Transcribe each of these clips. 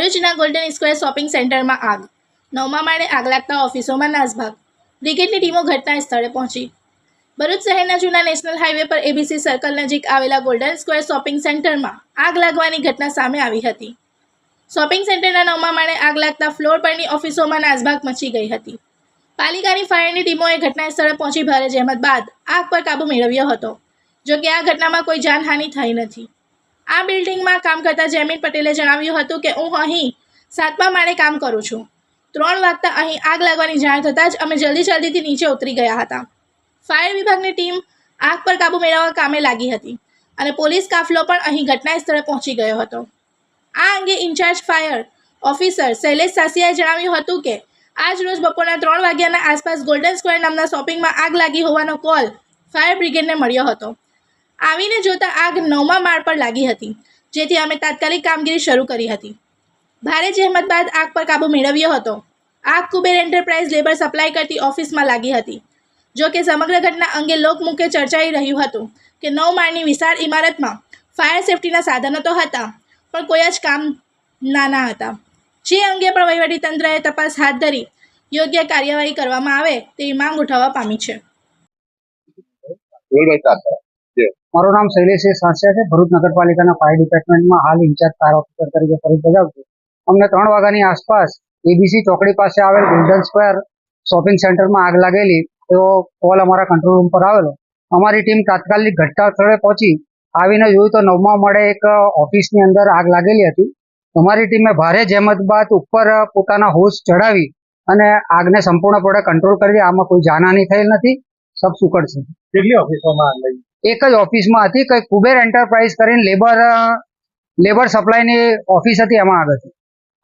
ભરૂચના golden square shopping સેન્ટરમાં આગ નવમા માળે આગ લાગતા ઓફિસોમાં નાસભાગ. બ્રિગેડની ટીમો ઘટના સ્થળે પહોંચી. ભરૂચ શહેરના જૂના નેશનલ હાઈવે પર એબીસી સર્કલ નજીક આવેલા ગોલ્ડન સ્ક્વેર શોપિંગ સેન્ટરમાં આગ લાગવાની ઘટના સામે આવી હતી. શોપિંગ સેન્ટરના નવમા માળે આગ લાગતા ફ્લોર પરની ઓફિસોમાં નાસભાગ મચી ગઈ હતી. પાલિકાની ફાયરની ટીમોએ ઘટના સ્થળે પહોંચી ભારે જહેમત બાદ આગ પર કાબૂ મેળવ્યો હતો, જોકે આ ઘટનામાં કોઈ જાનહાનિ થઈ નથી. આ બિલ્ડિંગમાં કામ કરતા જયમીન પટેલે જણાવ્યું હતું કે, હું અહીં સાતમા માળે કામ કરું છું. ત્રણ વાગતા અહીં આગ લાગવાની જાણ થતાં જ અમે જલ્દી જલ્દીથી નીચે ઉતરી ગયા હતા. ફાયર વિભાગની ટીમ આગ પર કાબૂ મેળવવા કામે લાગી હતી અને પોલીસ કાફલો પણ અહીં ઘટના સ્થળે પહોંચી ગયો હતો. આ અંગે ઇન્ચાર્જ ફાયર ઓફિસર શૈલેષ સાસિયાએ જણાવ્યું હતું કે, આજ રોજ બપોરના ત્રણ વાગ્યાના આસપાસ ગોલ્ડન સ્ક્વેર નામના શોપિંગમાં આગ લાગી હોવાનો કોલ ફાયર બ્રિગેડને મળ્યો હતો. આવીને જોતા આગ નવમા માળ પર લાગી હતી, જેથી અમે તાત્કાલિક કામગીરી શરૂ કરી હતી. ભારે જહેમત બાદ આગ પર કાબૂ મેળવ્યો હતો. આગ કુબેર એન્ટરપ્રાઇઝ લેબર સપ્લાય કરતી ઓફિસમાં લાગી હતી. જો કે સમગ્ર ઘટના અંગે લોકમુખે ચર્ચાઈ રહ્યું હતું કે નવ માળની વિશાળ ઇમારતમાં ફાયર સેફટીના સાધનો તો હતા, પણ કોઈ જ કામ નાના હતા. જે અંગે પણ વહીવટીતંત્રએ તપાસ હાથ ધરી યોગ્ય કાર્યવાહી કરવામાં આવે તેવી માંગ ઉઠાવવા પામી છે. મારું નામ શૈલેષ સાંસિયા છે. ભરૂચ નગરપાલિકાના ફાયર ડિપાર્ટમેન્ટમાં હાલ ઇન્ચાર્જ ફાયર ઓફિસર તરીકે ફરજ બજાવું અમને ત્રણ વાગ્યાની આસપાસ એબીસી ચોકડી પાસે આવેલ ગોલ્ડન સ્ક્વેર શોપિંગ સેન્ટરમાં આગ લાગેલી. એવો કોલ અમારા કંટ્રોલ રૂમ પર આવેલો. અમારી ટીમ તાત્કાલિક ઘટના સ્થળે પહોંચી. આવીને જોયું તો નવમા મળે એક ઓફિસની અંદર આગ લાગેલી હતી. અમારી ટીમે ભારે જહેમત બાદ ઉપર પોતાના હોશ ચડાવી અને આગને સંપૂર્ણપણે કંટ્રોલ કરી. આમાં કોઈ જાનહાની થયેલ નથી. સબ સુકડ છે. કેટલી ઓફિસોમાં આગ લાગી? એક જ ઓફિસમાં હતી કઈ કુબેર એન્ટરપ્રાઇઝ કરીને લેબર લેબર સપ્લાયની ઓફિસ હતી એમાં આવે હતી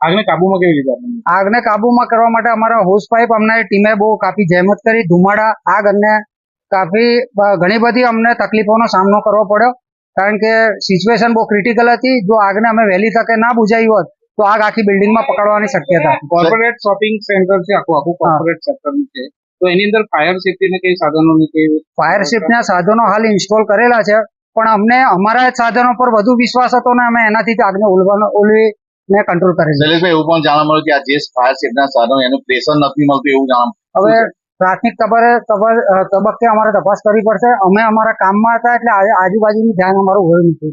આગને કાબુમાં કેવી રીતે આગને કાબુમાં કરવા માટે અમારા હોસ પાઇપ અમને ટીમે બહુ કાફી જહેમત કરી ધુમાડા આગ અને કાફી ઘણી બધી અમને તકલીફોનો સામનો કરવો પડ્યો. કારણ કે સિચ્યુએશન બહુ ક્રિટિકલ હતી. જો આગને અમે વહેલી તકે ના બુજાવી હોત તો આગ આખી બિલ્ડિંગમાં પકડવાની શક્યતા કોર્પોરેટ શોપિંગ સેન્ટર છે આખું આખું કોર્પોરેટ સેક્ટરનું છે. તો એની અંદર ફાયર સેફ્ટીને કઈ સાધનોની કઈ ફાયર શિપના સાધનો હાલ ઇન્સ્ટોલ કરેલા છે પણ અમને અમારા સાધનો પર વધુ વિશ્વાસ હતો ને અમે એનાથી જ આગને ઓલવાનો ઓલવીને કંટ્રોલ કરી દલેશભાઈ એવું પણ જાણવા મળ્યું કે આ જે ફાયર સેફના સાધનો એનું પ્રેશર નથી મળતું એવું જાણવા હવે પ્રાથમિક તબરે તબ- તબક્કે અમારે તપાસ કરવી પડશે. અમે અમારા કામમાં હતા એટલે આજુબાજુની આજુબાજુનું ધ્યાન અમારું હોય નથી